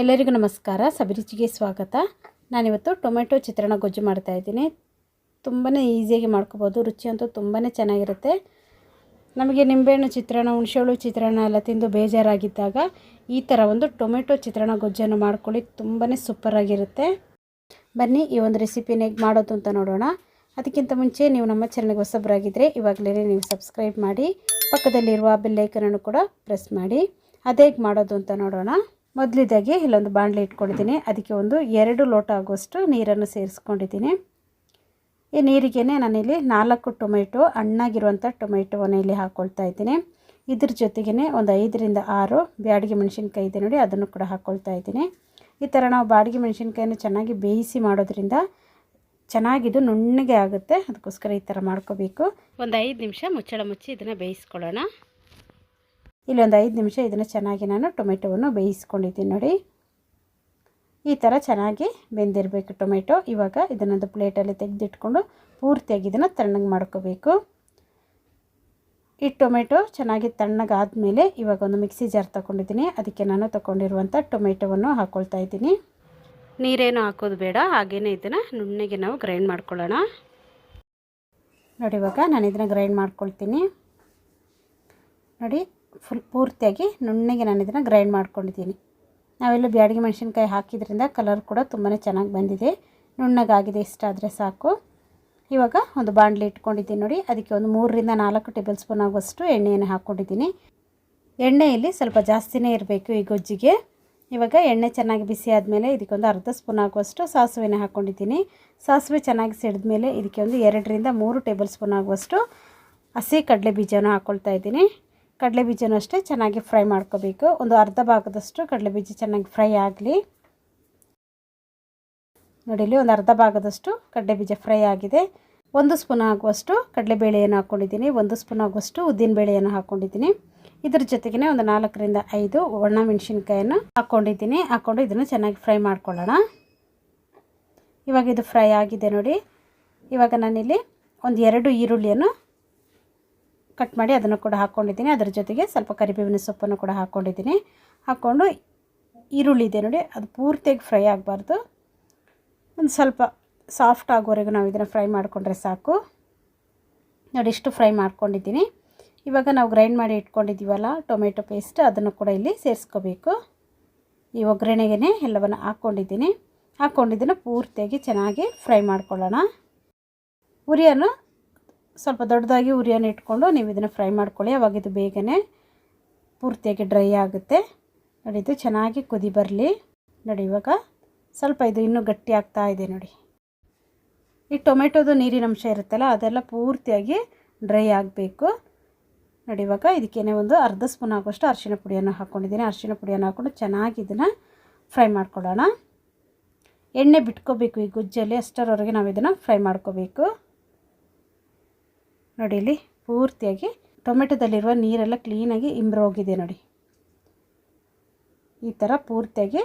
ಎಲ್ಲರಿಗೂ ನಮಸ್ಕಾರ. ಸಬರಿಚಿಗೆ ಸ್ವಾಗತ. ನಾನಿವತ್ತು ಟೊಮೆಟೊ ಚಿತ್ರಾನ್ನ ಗೊಜ್ಜು ಮಾಡ್ತಾಯಿದ್ದೀನಿ ತುಂಬಾ ಈಸಿಯಾಗಿ ಮಾಡ್ಕೋಬೋದು. ರುಚಿ ಅಂತೂ ತುಂಬಾ ಚೆನ್ನಾಗಿರುತ್ತೆ. ನಮಗೆ ನಿಂಬೆಹಣ್ಣು ಚಿತ್ರಾನ್ನ ಹುಣಸೆಹುಳು ಚಿತ್ರಾನ್ನ ಎಲ್ಲ ತಿಂದು ಬೇಜಾರಾಗಿದ್ದಾಗ ಈ ಥರ ಒಂದು ಟೊಮೆಟೊ ಚಿತ್ರಾನ್ನ ಗೊಜ್ಜನ್ನು ಮಾಡ್ಕೊಳ್ಳಿ. ತುಂಬಾ ಸೂಪರಾಗಿರುತ್ತೆ. ಬನ್ನಿ, ಈ ಒಂದು ರೆಸಿಪಿನ ಹೇಗೆ ಮಾಡೋದು ಅಂತ ನೋಡೋಣ. ಅದಕ್ಕಿಂತ ಮುಂಚೆ ನೀವು ನಮ್ಮ ಚಾನಲ್ಗೆ ಹೊಸಬರಾಗಿದ್ದರೆ ಇವಾಗಲೇ ನೀವು ಸಬ್ಸ್ಕ್ರೈಬ್ ಮಾಡಿ, ಪಕ್ಕದಲ್ಲಿರುವ ಬೆಲ್ಲೈಕನನ್ನು ಕೂಡ ಪ್ರೆಸ್ ಮಾಡಿ. ಅದೇ ಹೇಗೆ ಮಾಡೋದು ಅಂತ ನೋಡೋಣ. ಮೊದಲಿದಾಗಿ ಇಲ್ಲೊಂದು ಬಾಣಲೆ ಇಟ್ಕೊಂಡಿದ್ದೀನಿ. ಅದಕ್ಕೆ ಒಂದು ಎರಡು ಲೋಟ ಆಗುವಷ್ಟು ನೀರನ್ನು ಸೇರಿಸ್ಕೊಂಡಿದ್ದೀನಿ. ಈ ನೀರಿಗೆ ನಾನಿಲ್ಲಿ ನಾಲ್ಕು ಟೊಮೆಟೊ, ಹಣ್ಣಾಗಿರುವಂಥ ಟೊಮೆಟೊವನ್ನು ಇಲ್ಲಿ ಹಾಕ್ಕೊಳ್ತಾ ಇದ್ದೀನಿ. ಇದ್ರ ಜೊತೆಗೇ ಒಂದು ಐದರಿಂದ ಆರು ಬ್ಯಾಡಿಗೆ ಮೆಣಸಿನ್ಕಾಯಿ ಇದೆ ನೋಡಿ, ಅದನ್ನು ಕೂಡ ಹಾಕ್ಕೊಳ್ತಾ ಇದ್ದೀನಿ. ಈ ಥರ ನಾವು ಬಾಡಿಗೆ ಮೆಣಸಿನ್ಕಾಯನ್ನು ಚೆನ್ನಾಗಿ ಬೇಯಿಸಿ ಮಾಡೋದ್ರಿಂದ ಚೆನ್ನಾಗಿದ್ದು ನುಣ್ಣಗೆ ಆಗುತ್ತೆ. ಅದಕ್ಕೋಸ್ಕರ ಈ ಥರ ಮಾಡ್ಕೋಬೇಕು. ಒಂದು ಐದು ನಿಮಿಷ ಮುಚ್ಚಳ ಮುಚ್ಚಿ ಇದನ್ನು ಬೇಯಿಸ್ಕೊಳ್ಳೋಣ. ಇಲ್ಲಿ ಒಂದು ಐದು ನಿಮಿಷ ಇದನ್ನು ಚೆನ್ನಾಗಿ ನಾನು ಟೊಮೆಟೊವನ್ನು ಬೇಯಿಸ್ಕೊಂಡಿದ್ದೀನಿ ನೋಡಿ. ಈ ಥರ ಚೆನ್ನಾಗಿ ಬೆಂದಿರಬೇಕು ಟೊಮೆಟೊ. ಇವಾಗ ಇದನ್ನೊಂದು ಪ್ಲೇಟಲ್ಲಿ ತೆಗೆದಿಟ್ಕೊಂಡು ಪೂರ್ತಿಯಾಗಿ ಇದನ್ನು ತಣ್ಣಗೆ ಮಾಡ್ಕೋಬೇಕು. ಈ ಟೊಮೆಟೊ ಚೆನ್ನಾಗಿ ತಣ್ಣಗಾದಮೇಲೆ ಇವಾಗ ಒಂದು ಮಿಕ್ಸಿ ಜಾರ್ ತೊಗೊಂಡಿದ್ದೀನಿ. ಅದಕ್ಕೆ ನಾನು ತೊಗೊಂಡಿರುವಂಥ ಟೊಮೆಟೊವನ್ನು ಹಾಕ್ಕೊಳ್ತಾ ಇದ್ದೀನಿ. ನೀರೇನು ಹಾಕೋದು ಬೇಡ ಹಾಗೆಯೇ ಇದನ್ನು ನುಣ್ಣಗೆ ನಾವು ಗ್ರೈಂಡ್ ಮಾಡ್ಕೊಳ್ಳೋಣ. ನೋಡಿ ಇವಾಗ ನಾನು ಇದನ್ನು ಗ್ರೈಂಡ್ ಮಾಡ್ಕೊಳ್ತೀನಿ. ನೋಡಿ ಫುಲ್ ಪೂರ್ತಿಯಾಗಿ ನುಣ್ಣಗೆ ನಾನು ಇದನ್ನು ಗ್ರೈಂಡ್ ಮಾಡ್ಕೊಂಡಿದ್ದೀನಿ. ನಾವೆಲ್ಲ ಬ್ಯಾಡಿಗೆ ಮೆಣಸಿನ್ಕಾಯಿ ಹಾಕಿದ್ರಿಂದ ಕಲರ್ ಕೂಡ ತುಂಬಾ ಚೆನ್ನಾಗಿ ಬಂದಿದೆ. ನುಣ್ಣಗಾಗಿದೆ ಇಷ್ಟ ಆದರೆ ಸಾಕು. ಇವಾಗ ಒಂದು ಬಾಣಲಿ ಇಟ್ಕೊಂಡಿದ್ದೀನಿ ನೋಡಿ. ಅದಕ್ಕೆ ಒಂದು ಮೂರರಿಂದ ನಾಲ್ಕು ಟೇಬಲ್ ಸ್ಪೂನ್ ಆಗುವಷ್ಟು ಎಣ್ಣೆಯನ್ನು ಹಾಕ್ಕೊಂಡಿದ್ದೀನಿ ಎಣ್ಣೆಯಲ್ಲಿ ಸ್ವಲ್ಪ ಜಾಸ್ತಿನೇ ಇರಬೇಕು ಈ ಗೊಜ್ಜಿಗೆ. ಇವಾಗ ಎಣ್ಣೆ ಚೆನ್ನಾಗಿ ಬಿಸಿ ಆದಮೇಲೆ ಇದಕ್ಕೊಂದು ಅರ್ಧ ಸ್ಪೂನ್ ಆಗುವಷ್ಟು ಸಾಸಿವೆನ ಹಾಕ್ಕೊಂಡಿದ್ದೀನಿ ಸಾಸಿವೆ ಚೆನ್ನಾಗಿ ಸಿಡಿದ ಮೇಲೆ ಇದಕ್ಕೆ ಒಂದು ಎರಡರಿಂದ ಮೂರು ಟೇಬಲ್ ಸ್ಪೂನ್ ಆಗುವಷ್ಟು ಹಸಿ ಕಡಲೆ ಬೀಜನ ಹಾಕ್ಕೊಳ್ತಾ ಇದ್ದೀನಿ. ಕಡಲೆ ಬೀಜನೂ ಅಷ್ಟೇ ಚೆನ್ನಾಗಿ ಫ್ರೈ ಮಾಡ್ಕೋಬೇಕು. ಒಂದು ಅರ್ಧ ಭಾಗದಷ್ಟು ಕಡಲೆ ಬೀಜ ಚೆನ್ನಾಗಿ ಫ್ರೈ ಆಗಲಿ. ನೋಡಿಲಿ ಒಂದು ಅರ್ಧ ಭಾಗದಷ್ಟು ಕಡಲೆ ಬೀಜ ಫ್ರೈ ಆಗಿದೆ. ಒಂದು ಸ್ಪೂನ್ ಆಗುವಷ್ಟು ಕಡಲೆಬೇಳೆಯನ್ನು ಹಾಕ್ಕೊಂಡಿದ್ದೀನಿ. ಒಂದು ಸ್ಪೂನ್ ಆಗುವಷ್ಟು ಉದ್ದಿನಬೇಳೆಯನ್ನು ಹಾಕ್ಕೊಂಡಿದ್ದೀನಿ. ಇದ್ರ ಜೊತೆಗೇ ಒಂದು ನಾಲ್ಕರಿಂದ ಐದು ಒಣ ಮೆಣಸಿನ್ಕಾಯನ್ನು ಹಾಕ್ಕೊಂಡಿದ್ದೀನಿ. ಹಾಕ್ಕೊಂಡು ಇದನ್ನು ಚೆನ್ನಾಗಿ ಫ್ರೈ ಮಾಡ್ಕೊಳ್ಳೋಣ. ಇವಾಗ ಇದು ಫ್ರೈ ಆಗಿದೆ ನೋಡಿ. ಇವಾಗ ನಾನಿಲ್ಲಿ ಒಂದು ಎರಡು ಈರುಳ್ಳಿಯನ್ನು ಕಟ್ ಮಾಡಿ ಅದನ್ನು ಕೂಡ ಹಾಕ್ಕೊಂಡಿದ್ದೀನಿ ಅದರ ಜೊತೆಗೆ ಸ್ವಲ್ಪ ಕರಿಬೇವಿನ ಸೊಪ್ಪನ್ನು ಕೂಡ ಹಾಕ್ಕೊಂಡಿದ್ದೀನಿ ಹಾಕ್ಕೊಂಡು ಈರುಳ್ಳಿ ಇದೆ ನೋಡಿ, ಅದು ಪೂರ್ತಿಯಾಗಿ ಫ್ರೈ ಆಗಬಾರ್ದು. ಒಂದು ಸ್ವಲ್ಪ ಸಾಫ್ಟ್ ಆಗೋವರೆಗೂ ನಾವು ಇದನ್ನು ಫ್ರೈ ಮಾಡಿಕೊಂಡ್ರೆ ಸಾಕು. ನೋಡಿ, ಇಷ್ಟು ಫ್ರೈ ಮಾಡ್ಕೊಂಡಿದ್ದೀನಿ. ಇವಾಗ ನಾವು ಗ್ರೈಂಡ್ ಮಾಡಿ ಇಟ್ಕೊಂಡಿದ್ದೀವಲ್ಲ, ಟೊಮೆಟೊ ಪೇಸ್ಟ್, ಅದನ್ನು ಕೂಡ ಇಲ್ಲಿ ಸೇರಿಸ್ಕೋಬೇಕು. ಈ ಒಗ್ಗರಣೆಗೆ ಎಲ್ಲವನ್ನು ಹಾಕ್ಕೊಂಡಿದ್ದೀನಿ ಹಾಕ್ಕೊಂಡಿದ್ದನ್ನು ಪೂರ್ತಿಯಾಗಿ ಚೆನ್ನಾಗಿ ಫ್ರೈ ಮಾಡ್ಕೊಳ್ಳೋಣ. ಉರಿಯನ್ನು ಸ್ವಲ್ಪ ದೊಡ್ಡದಾಗಿ ಉರಿಯನ್ನು ಇಟ್ಕೊಂಡು ನೀವು ಇದನ್ನು ಫ್ರೈ ಮಾಡ್ಕೊಳ್ಳಿ. ಅವಾಗ ಇದು ಬೇಗನೆ ಪೂರ್ತಿಯಾಗಿ ಡ್ರೈ ಆಗುತ್ತೆ. ನೋಡಿ, ಇದು ಚೆನ್ನಾಗಿ ಕುದಿ ಬರಲಿ. ನೋಡಿ, ಇವಾಗ ಸ್ವಲ್ಪ ಇದು ಇನ್ನೂ ಗಟ್ಟಿ ಆಗ್ತಾ ಇದೆ ನೋಡಿ. ಈ ಟೊಮೆಟೊದು ನೀರಿನ ಅಂಶ ಇರುತ್ತಲ್ಲ, ಅದೆಲ್ಲ ಪೂರ್ತಿಯಾಗಿ ಡ್ರೈ ಆಗಬೇಕು. ನೋಡಿ, ಇವಾಗ ಇದಕ್ಕೇನೆ ಒಂದು ಅರ್ಧ ಸ್ಪೂನ್ ಆಗುವಷ್ಟು ಅರಿಶಿನ ಪುಡಿಯನ್ನು ಹಾಕ್ಕೊಂಡಿದ್ದೀನಿ ಅರಿಶಿನ ಪುಡಿಯನ್ನು ಹಾಕ್ಕೊಂಡು ಚೆನ್ನಾಗಿ ಇದನ್ನು ಫ್ರೈ ಮಾಡ್ಕೊಳ್ಳೋಣ. ಎಣ್ಣೆ ಬಿಟ್ಕೋಬೇಕು ಈ ಗುಜ್ಜಲ್ಲಿ. ಅಷ್ಟರವರೆಗೆ ನಾವು ಇದನ್ನು ಫ್ರೈ ಮಾಡ್ಕೋಬೇಕು. ನೋಡಿ ಇಲ್ಲಿ ಪೂರ್ತಿಯಾಗಿ ಟೊಮೆಟೊದಲ್ಲಿರುವ ನೀರೆಲ್ಲ ಕ್ಲೀನಾಗಿ ಹೋಗಿದೆ ನೋಡಿ. ಈ ಥರ ಪೂರ್ತಿಯಾಗಿ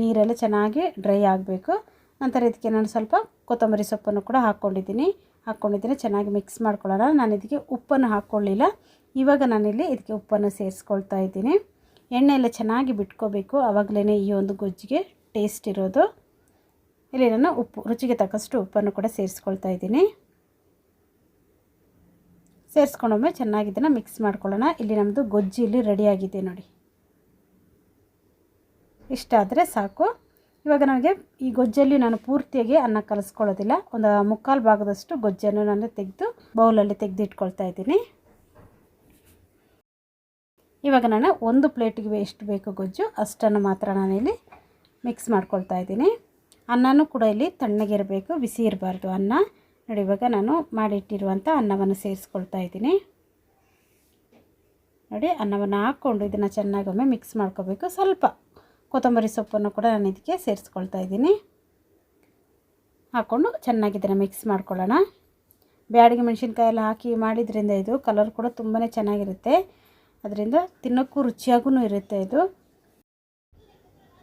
ನೀರೆಲ್ಲ ಚೆನ್ನಾಗಿ ಡ್ರೈ ಆಗಬೇಕು. ನಂತರ ಇದಕ್ಕೆ ನಾನು ಸ್ವಲ್ಪ ಕೊತ್ತಂಬರಿ ಸೊಪ್ಪನ್ನು ಕೂಡ ಹಾಕ್ಕೊಂಡಿದ್ದೀನಿ ಹಾಕ್ಕೊಂಡಿದ್ದೀನಿ ಚೆನ್ನಾಗಿ ಮಿಕ್ಸ್ ಮಾಡ್ಕೊಳ್ಳೋಣ. ನಾನು ಇದಕ್ಕೆ ಉಪ್ಪನ್ನು ಹಾಕ್ಕೊಳ್ಳಿಲ್ಲ. ಇವಾಗ ನಾನಿಲ್ಲಿ ಇದಕ್ಕೆ ಉಪ್ಪನ್ನು ಸೇರಿಸ್ಕೊಳ್ತಾ ಇದ್ದೀನಿ. ಎಣ್ಣೆ ಎಲ್ಲ ಚೆನ್ನಾಗಿ ಬಿಟ್ಕೋಬೇಕು. ಆವಾಗಲೇ ಈ ಒಂದು ಗೊಜ್ಜಿಗೆ ಟೇಸ್ಟ್ ಇರೋದು. ಇಲ್ಲಿ ನಾನು ಉಪ್ಪು, ರುಚಿಗೆ ತಕ್ಕಷ್ಟು ಉಪ್ಪನ್ನು ಕೂಡ ಸೇರಿಸ್ಕೊಳ್ತಾ ಇದ್ದೀನಿ. ಸೇರಿಸ್ಕೊಂಡೊಮ್ಮೆ ಚೆನ್ನಾಗಿ ಇದನ್ನು ಮಿಕ್ಸ್ ಮಾಡ್ಕೊಳ್ಳೋಣ. ಇಲ್ಲಿ ನಮ್ಮದು ಗೊಜ್ಜು ಇಲ್ಲಿ ರೆಡಿಯಾಗಿದೆ ನೋಡಿ. ಇಷ್ಟ ಆದರೆ ಸಾಕು. ಇವಾಗ ನನಗೆ ಈ ಗೊಜ್ಜಲ್ಲಿ ನಾನು ಪೂರ್ತಿಯಾಗಿ ಅನ್ನ ಕಲಿಸ್ಕೊಳ್ಳೋದಿಲ್ಲ. ಒಂದು ಮುಕ್ಕಾಲು ಭಾಗದಷ್ಟು ಗೊಜ್ಜನ್ನು ನಾನು ತೆಗೆದು ಬೌಲಲ್ಲಿ ತೆಗೆದಿಟ್ಕೊಳ್ತಾ ಇದ್ದೀನಿ. ಇವಾಗ ನಾನು ಒಂದು ಪ್ಲೇಟಿಗೆ ಎಷ್ಟು ಬೇಕು ಗೊಜ್ಜು, ಅಷ್ಟನ್ನು ಮಾತ್ರ ನಾನಿಲ್ಲಿ ಮಿಕ್ಸ್ ಮಾಡ್ಕೊಳ್ತಾ ಇದ್ದೀನಿ. ಅನ್ನನೂ ಕೂಡ ಇಲ್ಲಿ ತಣ್ಣಗಿರಬೇಕು, ಬಿಸಿ ಇರಬಾರ್ದು ಅನ್ನ. ನೋಡಿ, ಇವಾಗ ನಾನು ಮಾಡಿಟ್ಟಿರುವಂಥ ಅನ್ನವನ್ನು ಸೇರಿಸ್ಕೊಳ್ತಾ ಇದ್ದೀನಿ. ನೋಡಿ, ಅನ್ನವನ್ನು ಹಾಕ್ಕೊಂಡು ಇದನ್ನು ಚೆನ್ನಾಗೊಮ್ಮೆ ಮಿಕ್ಸ್ ಮಾಡ್ಕೋಬೇಕು. ಸ್ವಲ್ಪ ಕೊತ್ತಂಬರಿ ಸೊಪ್ಪನ್ನು ಕೂಡ ನಾನು ಇದಕ್ಕೆ ಸೇರಿಸ್ಕೊಳ್ತಾ ಇದ್ದೀನಿ. ಹಾಕ್ಕೊಂಡು ಚೆನ್ನಾಗಿ ಇದನ್ನು ಮಿಕ್ಸ್ ಮಾಡ್ಕೊಳ್ಳೋಣ. ಬ್ಯಾಡಿಗೆ ಮೆಣಸಿನ್ಕಾಯಿ ಎಲ್ಲ ಹಾಕಿ ಮಾಡಿದ್ರಿಂದ ಇದು ಕಲರ್ ಕೂಡ ತುಂಬಾ ಚೆನ್ನಾಗಿರುತ್ತೆ. ಅದರಿಂದ ತಿನ್ನೋಕ್ಕೂ ರುಚಿಯಾಗೂ ಇರುತ್ತೆ ಇದು.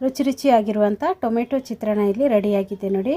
ರುಚಿ ರುಚಿಯಾಗಿರುವಂಥ ಟೊಮೆಟೊ ಚಿತ್ರಾನ್ನ ಇಲ್ಲಿ ರೆಡಿಯಾಗಿದೆ ನೋಡಿ.